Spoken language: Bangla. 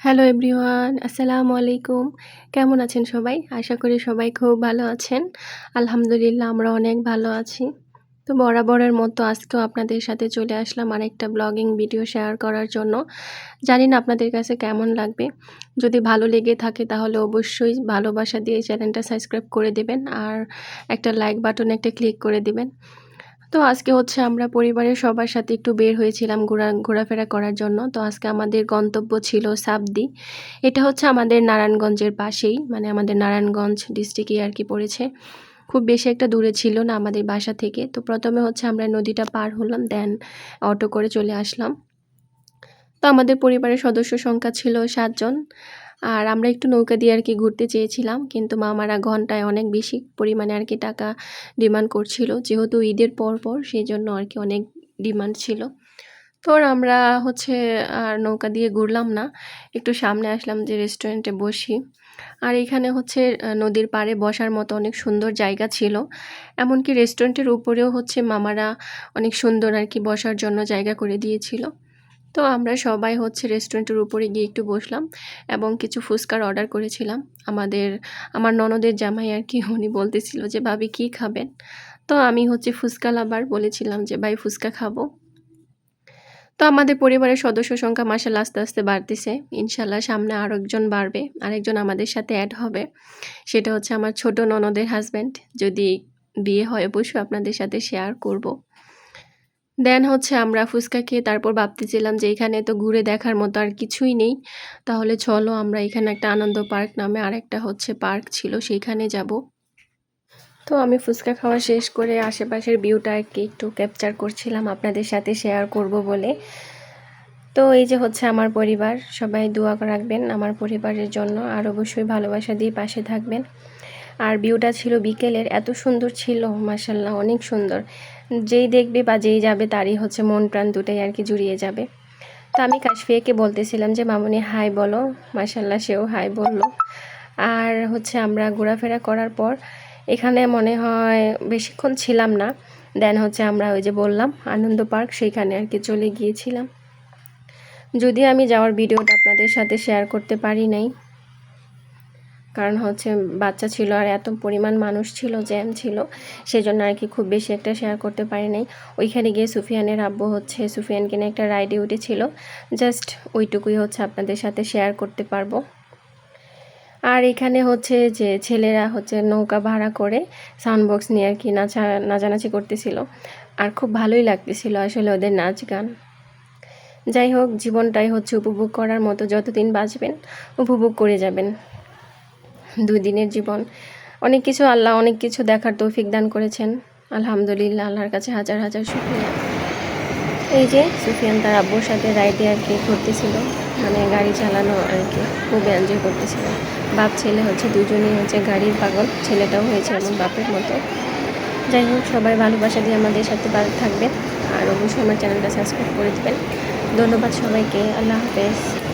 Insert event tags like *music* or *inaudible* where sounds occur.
হ্যালো এভরিওয়ান আসসালামু আলাইকুম কেমন আছেন সবাই? আশা করি সবাই খুব ভালো আছেন। আলহামদুলিল্লাহ, আমরা অনেক ভালো আছি। তো বরাবরের মতো আজকেও আপনাদের সাথে চলে আসলাম আরেকটা ব্লগিং ভিডিও শেয়ার করার জন্য। জানি না আপনাদের কাছে কেমন লাগবে। যদি ভালো লেগে থাকে, তাহলে অবশ্যই ভালোবাসা দিয়ে চ্যানেলটা সাবস্ক্রাইব করে দেবেন আর একটা লাইক বাটন একটা ক্লিক করে দিবেন। তো আজকে হচ্ছে আমরা পরিবারের সবার সাথে একটু বের হয়েছিলাম ঘোরা, ঘোরাফেরা করার জন্য। তো আজকে আমাদের গন্তব্য ছিল সাবদি। এটা হচ্ছে আমাদের নারায়ণগঞ্জের পাশেই মানে আমাদের নারায়ণগঞ্জ ডিস্ট্রিক্টে আর কি পড়েছে। খুব বেশি একটা দূরে ছিল না আমাদের বাসা থেকে। তো প্রথমে হচ্ছে আমরা নদীটা পার হলাম দেন অটো করে চলে আসলাম। তো আমাদের পরিবারের সদস্য সংখ্যা ছিল সাতজন। আর আমরা একটু নৌকা দিয়ে আর কি ঘুরতে চেয়েছিলাম, কিন্তু মামারা ঘন্টায় অনেক বেশি পরিমাণে আর কি টাকা ডিমান্ড করছিল, যেহেতু ঈদের পর পর সেই জন্য আর কি অনেক ডিমান্ড ছিল। তো আমরা হচ্ছে আর নৌকা দিয়ে ঘুরলাম না, একটু সামনে আসলাম যে রেস্টুরেন্টে বসি। আর এখানে হচ্ছে নদীর পাড়ে বসার মতো অনেক সুন্দর জায়গা ছিল। এমনকি রেস্টুরেন্টের উপরেও হচ্ছে মামারা অনেক সুন্দর আর কি বসার জন্য জায়গা করে দিয়েছিল। তো আমরা সবাই হচ্ছে রেস্টুরেন্টের উপরে গিয়ে একটু বসলাম এবং কিছু ফুচকার অর্ডার করেছিলাম। আমাদের, আমার ননদের জামাই আর কি, *laughs* উনি বলতেছিল যে, ভাবি, কি খাবেন? তো আমি হচ্ছে ফুচকা লাবার বলেছিলাম যে, ভাই, ফুচকা খাব। তো আমাদের পরিবারের সদস্য সংখ্যা মাসাল আস্তে আস্তে বাড়তেছে। ইনশাল্লাহ সামনে আরও একজন বাড়বে, আরেকজন আমাদের সাথে অ্যাড হবে। সেটা হচ্ছে আমার ছোট ননদের হাজব্যান্ড যদি বিয়ে হয়, অবশ্যই আপনাদের সাথে শেয়ার করব। দেন হচ্ছে আমরা ফুচকা খেয়ে তারপর ভাবতেছিলাম যে এখানে তো ঘুরে দেখার মতো আর কিছুই নেই। তাহলে চলো আমরা এখানে একটা আনন্দ পার্ক নামে আরেকটা হচ্ছে পার্ক ছিল, সেইখানে যাব। তো আমি ফুচকা খাওয়া শেষ করে আশেপাশের ভিউটা একটু ক্যাপচার করছিলাম আপনাদের সাথে শেয়ার করব বলে। তো এই যে হচ্ছে আমার পরিবার, সবাই দোয়া রাখবেন আমার পরিবারের জন্য, আর অবশ্যই ভালোবাসা দিয়ে পাশে থাকবেন। আর ভিউটা ছিল বিকেলের, এত সুন্দর ছিল মাসাল্লাহ অনেক সুন্দর। যেই দেখবে বা যেই যাবে তারই হচ্ছে মন প্রাণ দুটাই আর কি জুড়িয়ে যাবে। তো আমি কাশফিয়াকে বলতেছিলাম যে, মামনি, হাই বলো। মাসাল্লাহ সেও হাই বলল। আর হচ্ছে আমরা ঘোরাফেরা করার পর এখানে মনে হয় বেশিক্ষণ ছিলাম না। দেন হচ্ছে আমরা ওই যে বললাম, আনন্দ পার্ক, সেইখানে আর কি চলে গিয়েছিলাম। যদি আমি যাওয়ার ভিডিওটা আপনাদের সাথে শেয়ার করতে পারি নাই। কারণ হচ্ছে বাচ্চা ছিল আর এত পরিমাণ মানুষ ছিল, জ্যাম ছিল, সেজন্য আর কি খুব বেশি একটা শেয়ার করতে পারি নাই। ওইখানে গিয়ে সুফিয়ানের আব্বু হচ্ছে, সুফিয়ানকে নিয়ে একটা রাইডে উঠেছিল জাস্ট ওইটুকুই হচ্ছে আপনাদের সাথে শেয়ার করতে পারব। আর এখানে হচ্ছে যে ছেলেরা হচ্ছে নৌকা ভাড়া করে সাউন্ড বক্স নিয়ে আর কি নাচা, নাচানাচি করতেছিল। আর খুব ভালোই লাগতেছিল আসলে ওদের নাচ গান। যাই হোক, জীবনটাই হচ্ছে উপভোগ করার মতো যতদিন বাঁচবেন, উপভোগ করে যাবেন। দুই দিনের জীবন। অনেক কিছু আল্লাহ, অনেক কিছু দেখার তৌফিক দান করেছেন। আলহামদুলিল্লাহ, আল্লাহর কাছে হাজার হাজার শুক্রিয়া। এই যে সুফিয়ান তার আব্বুর সাথে রাইডে আর কি ঘুরতেছিল মানে গাড়ি চালানো আর কি, খুব এনজয় করতেছিল। বাপ ছেলে হচ্ছে, দুজনেই হচ্ছে গাড়ির পাগল, ছেলেটাও হয়েছে এমন বাপের মতো। যাই হোক, সবাই ভালোবাসা দিয়ে আমাদের সাথে ভালো থাকবেন। আর অবশ্যই আমার চ্যানেলটা সাবস্ক্রাইব করে দেবেন। ধন্যবাদ সবাইকে, আল্লাহ হাফেজ।